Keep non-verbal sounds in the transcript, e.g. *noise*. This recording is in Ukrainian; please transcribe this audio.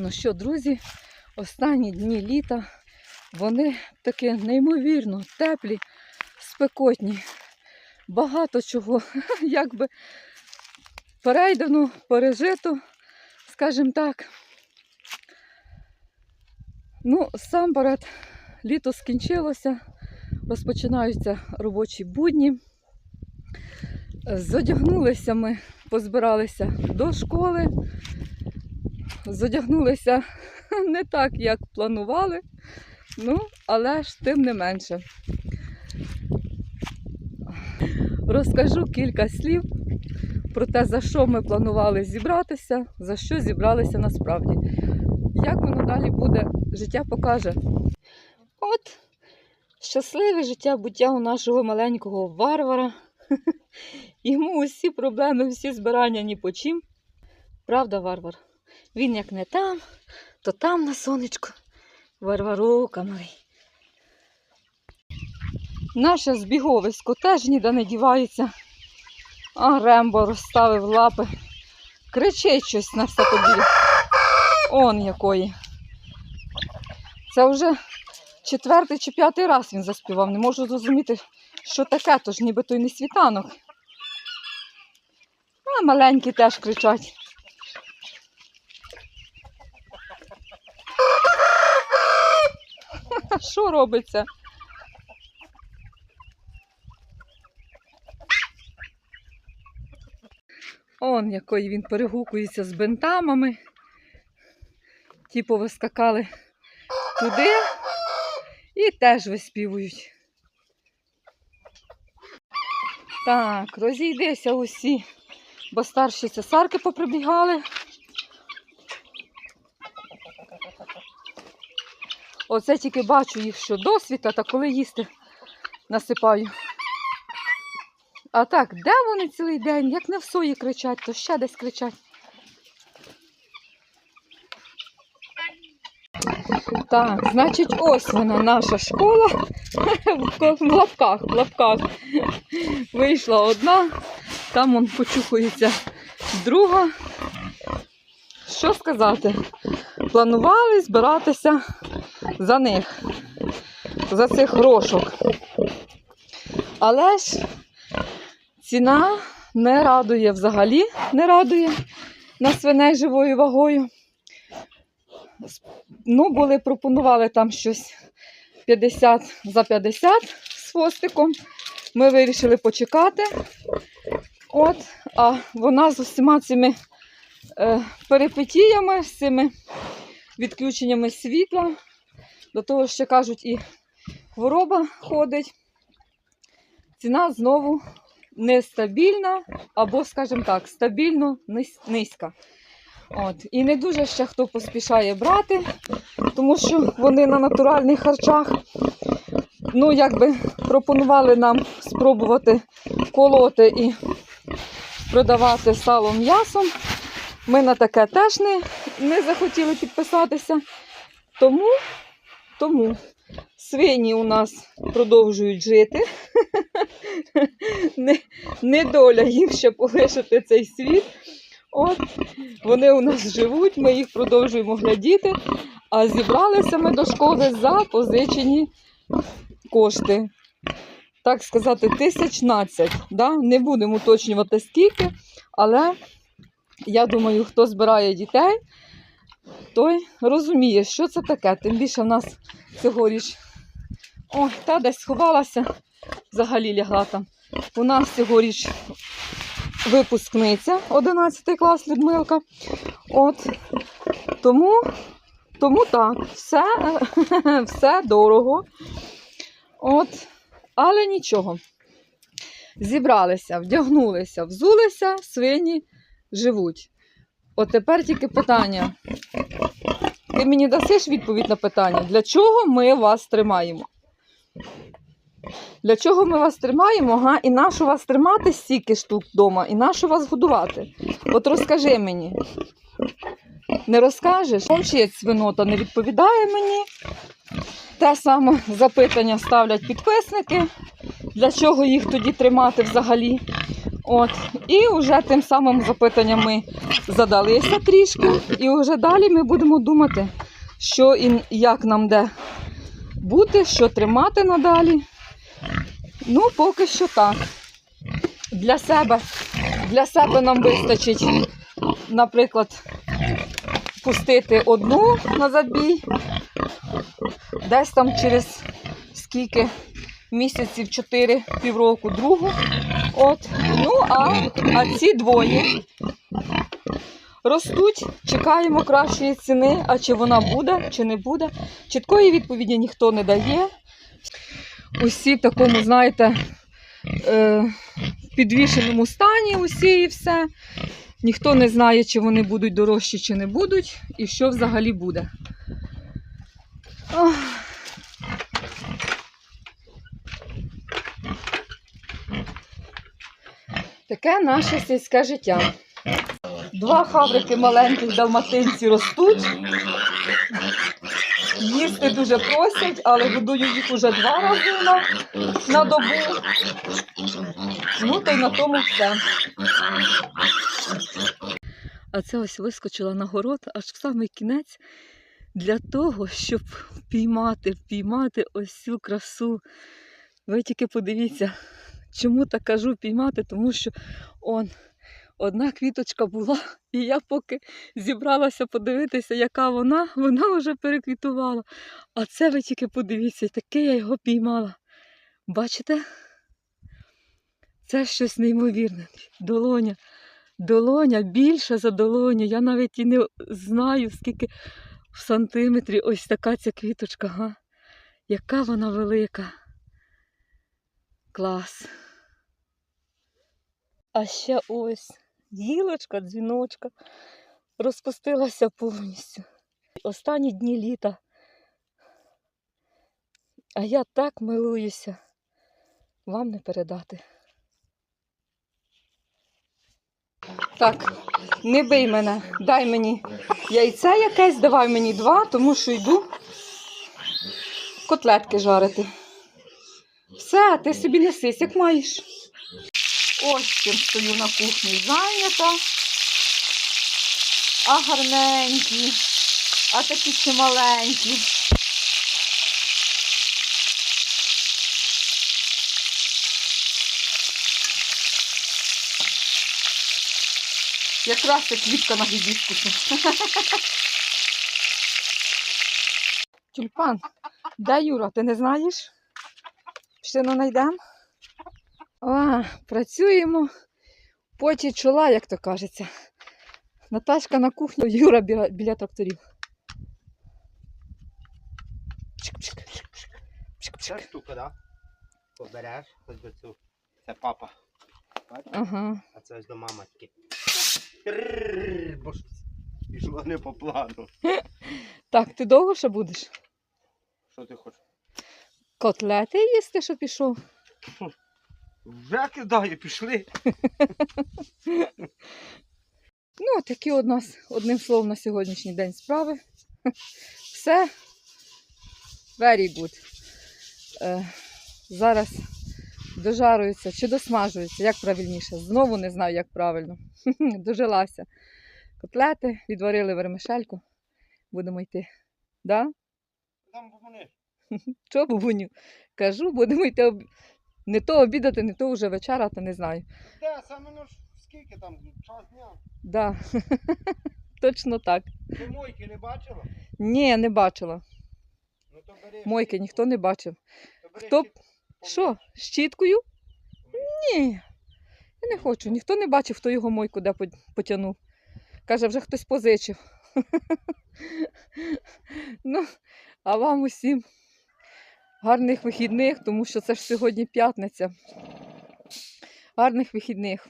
Ну що, друзі, останні дні літа вони такі неймовірно теплі, спекотні. Багато чого, *laughs* якби перейдено, пережито, скажімо так. Ну, сам перед літо скінчилося, розпочинаються робочі будні. Зодягнулися ми, позбиралися до школи. Зодягнулися *laughs* не так, як планували, ну, але ж тим не менше. Розкажу кілька слів про те, за що ми планували зібратися, за що зібралися насправді. Як воно далі буде, життя покаже. От щасливе життя буття у нашого маленького варвара. *laughs* Йому усі проблеми, всі збирання ні по чим. Правда, варвар? Він як не там, то там на сонечку. Варварука малий. Наше збіговисько теж ніде не дівається. А Рембо розставив лапи. Кричить щось на все поділі. Он якої. Це вже четвертий чи п'ятий раз він заспівав. Не можу зрозуміти, що таке, то ж ніби той не світанок. А маленькі теж кричать. *laughs* Що робиться? Он який він перегукується з бентамами. Ті повискакали туди і теж виспівують. Так, розійдися усі, бо старші цесарки поприбігали. Оце тільки бачу їх що досвіта, та коли їсти насипаю. А так, де вони цілий день? Як не в сої кричать, то ще десь кричать. Так, значить, ось вона наша школа. *laughs* В лапках, в лапках. Вийшла одна, там он почухується друга. Що сказати? Планували збиратися за них, за цих грошок. Але ж ціна не радує взагалі, не радує на свиней живою вагою. Ну, були, пропонували там щось 50 за 50 з хвостиком. Ми вирішили почекати. От, а вона з усіма цими е, перипетіями, з цими відключеннями світла, до того, що кажуть, і хвороба ходить. Ціна знову нестабільна, або, скажімо так, стабільно низька. От. І не дуже ще хто поспішає брати, тому що вони на натуральних харчах. Ну, якби пропонували нам спробувати колоти і продавати сало м'ясом. Ми на таке теж не, не захотіли підписатися. Тому, тому свині у нас продовжують жити. Не, не їм ще полишити цей світ. От, вони у нас живуть, ми їх продовжуємо глядіти, а зібралися ми до школи за позичені кошти. Так сказати, тисячнадцять. Да? Не будемо уточнювати скільки, але я думаю, хто збирає дітей, той розуміє, що це таке. Тим більше в нас цьогоріч. Ой, та десь сховалася, взагалі лягла там. У нас цьогоріч випускниця 11 клас Людмилка. От. Тому, тому так, все, *laughs* все дорого. От. Але нічого. Зібралися, вдягнулися, взулися, свині живуть. От тепер тільки питання. Ти мені дасиш відповідь на питання, для чого ми вас тримаємо? Для чого ми вас тримаємо? Га? І нащо вас тримати стільки штук вдома? І нащо вас годувати? От розкажи мені. Не розкажеш? Мовчить свинота не відповідає мені. Те саме запитання ставлять підписники. Для чого їх тоді тримати взагалі? От. І вже тим самим запитанням ми задалися трішки. І вже далі ми будемо думати, що і як нам де бути, що тримати надалі. Ну, поки що так. Для себе, для себе нам вистачить, наприклад, пустити одну на забій, десь там через скільки місяців, 4 півроку другу. От. Ну, а, а ці двоє ростуть, чекаємо кращої ціни, а чи вона буде, чи не буде. Чіткої відповіді ніхто не дає. Усі в такому, знаєте, е, підвішеному стані, усі і все. Ніхто не знає, чи вони будуть дорожчі, чи не будуть, і що взагалі буде. Ох. Таке наше сільське життя. Два хаврики маленьких далматинці ростуть. Їсти дуже просять, але годую їх уже два рази на, на добу. Ну, та й на тому все. А це ось вискочила на город аж в самий кінець для того, щоб впіймати, впіймати ось цю красу. Ви тільки подивіться, чому так кажу піймати, тому що он одна квіточка була, *laughs* і я поки зібралася подивитися, яка вона, *laughs* вона вже переквітувала. А це ви тільки подивіться, таке я його піймала. Бачите? Це щось неймовірне. Долоня. Долоня більша за долоню. Я навіть і не знаю, скільки в сантиметрі ось така ця квіточка. Га? Яка вона велика. Клас. А ще ось гілочка, дзвіночка розпустилася повністю. Останні дні літа. А я так милуюся. Вам не передати. Так, не бий мене, дай мені яйце якесь, давай мені два, тому що йду котлетки жарити. Все, ти собі несись, як маєш. Ось цим стою на кухні зайнята. А гарненькі, а такі ще маленькі. Якраз це квітка на гібіскусу. Тюльпан, де Юра, ти не знаєш? Ще не знайдемо? А, працюємо поті чола, як то кажеться. Наташка на кухні, *laughs* Юра біля, біля тракторів. Ця штука, да? Побереш, ось до цю. Це папа. Ага. А це ось до мамочки. Бо пішло не по плану. Так, ти довго ще будеш? Що ти хочеш? Котлети їсти, що пішов? Вже кидає, пішли. *laughs* Ну, такі у нас, одним словом, на сьогоднішній день справи. *laughs* Все very good. Е, зараз дожаруються чи досмажуються, як правильніше. Знову не знаю, як правильно. *laughs* Дожилася. Котлети, відварили вермишельку. Будемо йти. Да? Там вони. *laughs* Що, бабуню? Кажу, будемо йти об... не то обідати, не то вже вечера, то не знаю. Де, саме ну скільки там, час дня? Да. *laughs* Точно так. Ти мойки не бачила? Ні, не бачила. Ну то бери. Мойки ніхто не бачив. то бери хто б- Що, щіткою? Ні. Я не хочу. Ніхто не бачив, хто його мойку де пот- потягнув. Каже, вже хтось позичив. *laughs* ну, а вам усім гарних вихідних, тому що це ж сьогодні п'ятниця. Гарних вихідних.